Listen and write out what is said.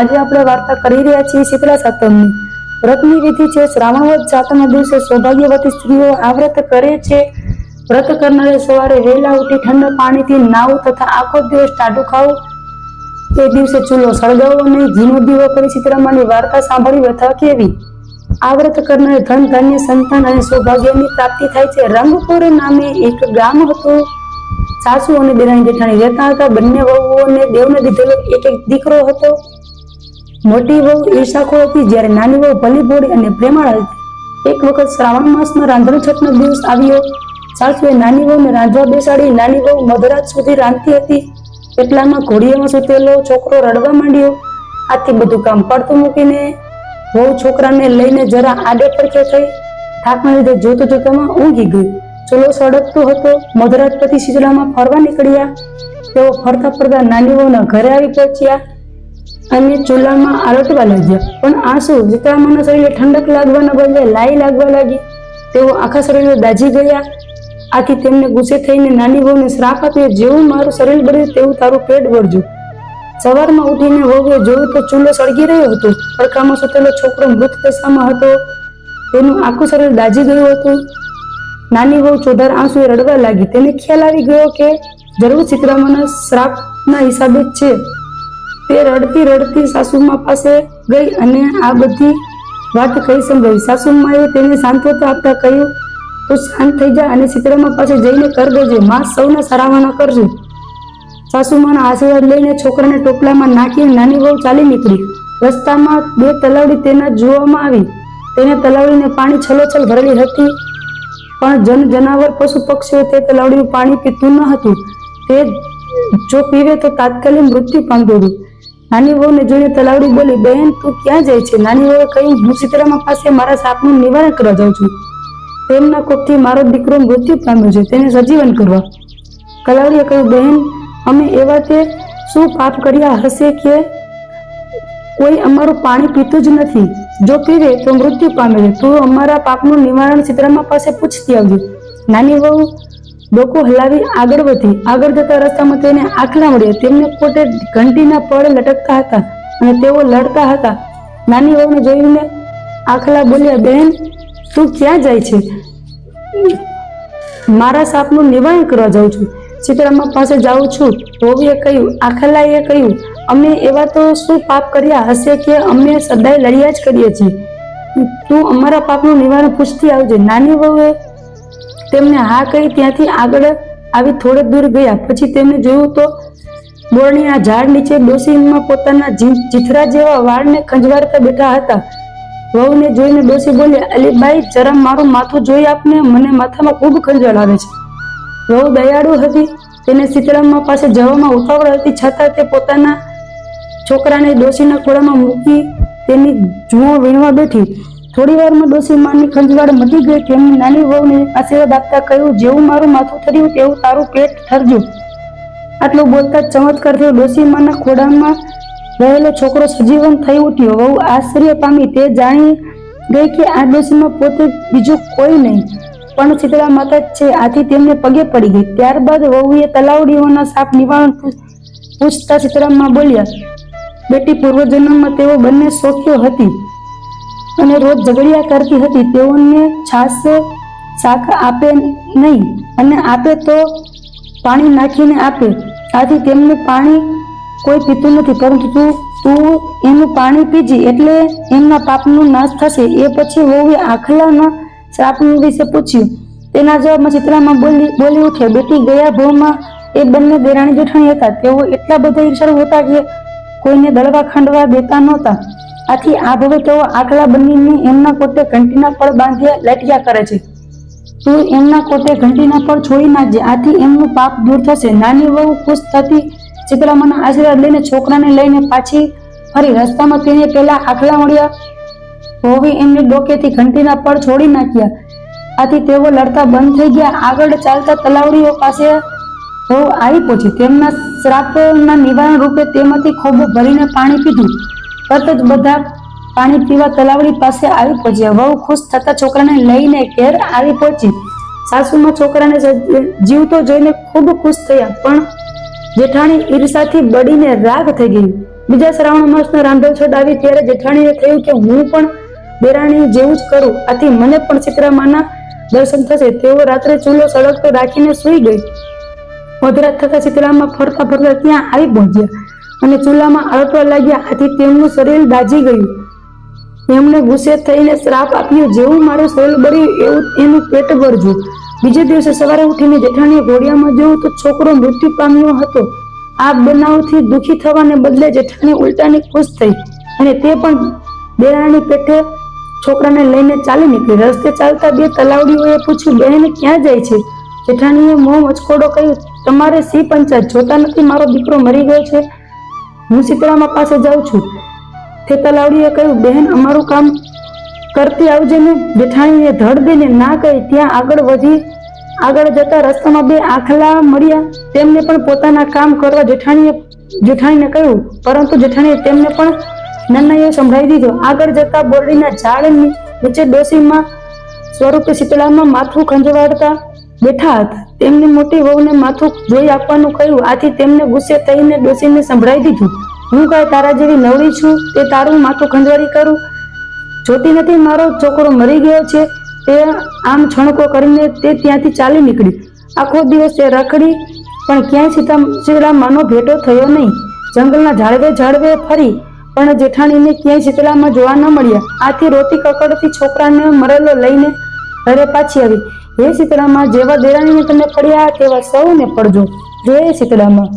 આજે આપણે વાર્તા કરી રહ્યા છીએ શીતળા સાતમની. વ્રતની વિધિ છે, શ્રાવણ વ્રત સાતમના દિવસે સૌભાગ્યવતી સ્ત્રીઓ આ વ્રત કરે છે. વ્રત કરનારે સવારે વહેલા ઉઠી ઠંડા પાણીથી નાવું તથા આખો દિવસ ટાઢું ખાવું તે દિવસે ચૂલો સળગાવો અને ઘીનો દીવો કરી સીતરામાની વાર્તા સાંભળી વ્યથા કેવી? આ વ્રત કરનારે ધન, ધાન્ય, સંતાન અને સૌભાગ્યની પ્રાપ્તિ થાય છે. રંગપુર નામે એક ગામ હતું. સાસુ અને દેરાણી જેઠાણી રહેતા હતા. બંને વહુઓને દેવને દીધેલો એક એક દીકરો હતો. મોટી વહુ ઈર્ષાખો હતી જ્યારે નાની વહુ ભલીભોળી અને પ્રેમાળ હતી. એક વખત શ્રાવણ માસનો રાંધણ છઠનો દિવસ આવ્યો. સાસુએ નાની વહુને રાંધવા બેસાડી નાની વહુ મધરાત સુધી રાંધતી હતી. એટલામાં ઘોડીયામાં સૂતેલો છોકરો રડવા માંડ્યો. આથી બધું કામ પડતું મૂકીને વહુ છોકરાને લઈને જરા આડે પડખે થઈ. થાકના લીધે જોતો જોતામાં ઊંઘી ગઈ. ચૂલો સળગતો હતો. મધરાત પછી શીતળામાં ફરવા નીકળ્યા. તેઓ ફરતા ફરતા નાની વહુના ઘરે આવી પહોંચ્યા. અને ચૂલામાં આરોટવા લાગ્યા. પણ આ શું વિક્રમાના શરીરે ઠંડક લાગવાના બદલે લાઈ લાગવા લાગી. તેઓ આખા શરીરે દાજી ગયા. આથી તેમને ગુસ્સે થઈને નાની વહુને શ્રાપ આપ્યો જેવું મારું શરીર બળે તેવું તારું પેટ બળજો સવારમાં ઉઠીને વહુએ જોયું તો ચૂલો સળગી રહ્યો હતો. પડખામાં સૂતેલો છોકરો મૃત દશામાં હતો. તેનું આખું શરીર દાજી ગયું હતું. નાની વહુ ચોધાર આંસુએ રડવા લાગી. તેને ખ્યાલ આવી ગયો કે જરૂર સીતરામાના શ્રાપના હિસાબે જ છે. તે રડતી રડતી સાસુમા પાસે ગઈ અને આ બધી વાત કહી સંભળાવી સાસુમાએ તેને સાંત્વતા આપતા કહ્યું, તું શાંત થઈ જા અને સીતરામા પાસે જઈને કર દેજે માં સૌના સરાહના કરજો. સાસુમાના આશીર્વાદ લઈને છોકરાને ટોપલામાં નાખીને નાની વહુ ચાલી નીકળી. રસ્તામાં બે તલાવડી તેના જોવામાં આવી. તેને તલાવડીને પાણી છલોછલ ભરેલી હતી, પણ જન જનાવર પશુ પક્ષીઓ તે તલાવડીનું પાણી પીતું ન હતું. તે જો પીવે તો તાત્કાલિક મૃત્યુ પામતું હતું. નાની વહુને જોઈને તલાવડી બોલી બહેન તું ક્યાં જાય છે? નાની વહુએ કહ્યું, હું સીતારામા પાસે મારા સાપનું નિવારણ કરવા જાઉં છું. તેમના કોપથી મારો દીકરો મૃત્યુ પામ્યો છે. તેને સજીવન કરવા. કલાવડીએ કહ્યું બહેન અમે એવા તે શું પાપ કર્યા હશે કે કોઈ અમારું પાણી પીતું જ નથી? જો પીવે તો મૃત્યુ પામે છે. તું અમારા પાપનું નિવારણ સીતરામા પાસે પૂછતી આવજો. નાની વહુ ડોકો હલાવી આગળ વધી. આગળ જતા રસ્તામાં તેને આખલા મળ્યા. તેમને પોતે ઘંટીના પળ લટકતા હતા અને તેઓ લડતા હતા. નાની વહુને જોઈને આખલા બોલ્યા બહેન તું ક્યાં જાય છે? મારા સાપનું નિવારણ કરવા જાઉં છું. સીતારામા પાસે જાઉં છું. વહુએ કહ્યું, આખલાએ કહ્યું, અમે એવા તો શું પાપ કર્યા હશે કે અમે સદાય લડ્યા જ કરીએ છીએ. તું અમારા પાપનું નિવારણ પૂછતી આવજે. નાની વહુએ તેમને હા કહી ત્યાંથી આગળ આવી થોડે દૂર ગયા. પછી તેમને જોયું તો બોરણીના ઝાડ નીચે ડોસીમાં પોતાના જીથરા જેવા વાળને ખંજવારતા બેઠા હતા. વહુને જોઈને ડોસી બોલ્યા, અલીબાઈ, જરા મારું માથું જોઈ આપને, મને માથામાં ખૂબ ખંજવાળ આવે છે. વહુ દયાળુ હતી. તેને સીતરામા પાસે જવામાં ઉતાવળ હતી. છતાં તે પોતાના છોકરાને ડોસીના ખોળામાં મૂકી તેની જુઓ વીણવા બેઠી. થોડી વારમાં ડોસી માની ખંજવાળ મટી ગઈ. તેમની નાની વહુને આશીર્વાદ આપતા કહ્યું, જેવું મારું માથું થર્યું તેવું તારું પેટ ઠરજો આટલું બોલતા જ થયો. ડોસી માના ખોડામાં રહેલો છોકરો સજીવન થઈ ઉઠ્યો. વહુ આશ્ચર્ય પામી. તે જાણી ગઈ કે આ ડોસીમાં પોતે બીજું કોઈ નહીં, પણ શીતળા માતા જ છે. આથી તેમને પગે પડી ગઈ. ત્યારબાદ વહુએ તલાવડીઓના સાપ નિવારણ પૂછતા સીતરામમાં બોલ્યા, બેટી, પૂર્વજન્મમાં તેઓ બંને શોખ્યો હતી. અને રોજ ઝઘડિયા કરતી હતી, તેઓને છાસ શાક આપે નહીં અને આપે તો પાણી નાખીને આપે. આથી તેમને પાણી કોઈ પીતું નથી, પરંતુ તું તું એનું પાણી પીજી એટલે એમના પાપનો નાશ થશે. એ પછી વહુએ આખલાના શ્રાપનું વિશે પૂછ્યું. તેના જવાબમાં ચિત્રામાં બોલી બોલી ઉઠ્યા. બેટી ગયા ભવમાં એ બંને દેરાણી જેઠાણી હતા. તેઓ એટલા બધા ઈર્ષાળુ હતા કે કોઈને દળવા ખાંડવા દેતા નહોતા. આથી આ ભવે તેઓ આકલા બનીને એમના કોટે ઘંટીના પળ બાંધ્યા લટક્યા કરે છે. તું એમના કોટે ઘંટીના પર છોડી નાખજે, આથી એમનું પાપ દૂર થશે. નાની વહુ ખુશ થતી ચિત્રામાના આશીર્વાદ લઈને છોકરાને લઈને પાછી ફરી રસ્તામાં તેને પેલા આખલા મળ્યા. હોવી એમને ડોકેથી ઘંટીના પર છોડી નાખ્યા. આથી તેઓ લડતા બંધ થઈ ગયા. આગળ ચાલતા તલાવડીઓ પાસે વહુ આવી પહોંચી. તેમના શ્રાપના નિવારણ રૂપે તેમાંથી ખોબો ભરીને પાણી પીધું. તરત જ બધા પાણી પીવા તલાવડી પાસે આવી પહોંચ્યા. વહુ ખુશ થતા છોકરાને લઈને ઘેર આવી પહોંચી. સાસુમાં છોકરાને જીવતો જોઈને ખૂબ ખુશ થયા, પણ જેઠાણી ઈર્ષાથી બળીને રાગ થઈ ગઈ. બીજા શ્રાવણ માસનો રાંધો છોડ આવી ત્યારે જેઠાણીએ થયું કે હું પણ દેરાણી જેવું જ કરું. આથી મને પણ સીતરામાના દર્શન થશે. તેઓ રાત્રે ચૂલો સળગતો રાખીને સૂઈ ગઈ. મધરાત થતા શીતળામાં ફરતા ફરતા ત્યાં આવી પહોંચ્યા અને ચૂલામાં આળટવા લાગ્યા. આથી તેમનું શરીર દાજી ગયું. એમણે ગુસ્સે થઈને શ્રાપ આપ્યો, જેવું મારું શરીર બળ્યું એવું એનું પેટ ભરજું. બીજે દિવસે સવારે ઉઠીને જેઠાણીએ ઘોડિયામાં જોયું તો છોકરો મૃત્યુ પામ્યો હતો. આ બનાવથી દુઃખી થવાને બદલે જેઠાણી ઉલટાની ખુશ થઈ અને તે પણ દેરાણી પેઠે છોકરાને લઈને ચાલી નીકળી. રસ્તે ચાલતા બે તલાવડીઓએ પૂછ્યું, બહેન, ક્યાં જાય છે? જેઠાણીએ મોં મચકોડો કહ્યું તમારે સી પંચાયત જોતા નથી, મારો દીકરો મરી ગયો છે. હું સીતળામાં પાસે જાઉં છું. તે તલાવડીએ કહ્યું, બહેન, અમારું કામ કરતી આવજે ને, જેઠાણીએ ધડ દઈને ના કહી, ત્યાં આગળ વધી, આગળ જતા રસ્તામાં બે આખલા મળ્યા. તેમને પણ પોતાના કામ કરવા જેઠાણીએ, જેઠાણીને કહ્યું, પરંતુ જેઠાણીએ તેમને પણ નન્નાઈએ સંભળાવી દીધો. આગળ જતા બોરડીના ઝાડની નીચે ડોસીમાં સ્વરૂપે શીતળામાં માથું ખંજવાળતા બેઠા હતા તેમને મોટી વહુને માથું જોઈ આપવાનું કહ્યું. આથી તેમને ગુસ્સે થઈને ડોસીને સંભળાવી દીધું. હું કાંઈ તારા જેવી નવરી છું? તે તારું માથું ખંજવારી કરું? જોતી નથી મારો છોકરો મરી ગયો છે? તે આમ છણકો કરીને તે ત્યાંથી ચાલી નીકળી. આખો દિવસ તે રખડી, પણ ક્યાંય સીતા શીતળામાનો ભેટો થયો નહીં. જંગલના ઝાડવે ઝાડવે ફરી, પણ જેઠાણીને ક્યાંય શીતળામાં જોવા ન મળ્યા. આથી રોતી કકડતી છોકરાને મરેલો લઈને ઘરે પાછી આવી. હે શીતળામાં જેવા દેરાણીને તમે પડ્યા તેવા સૌને પડજો. જય શીતળામાં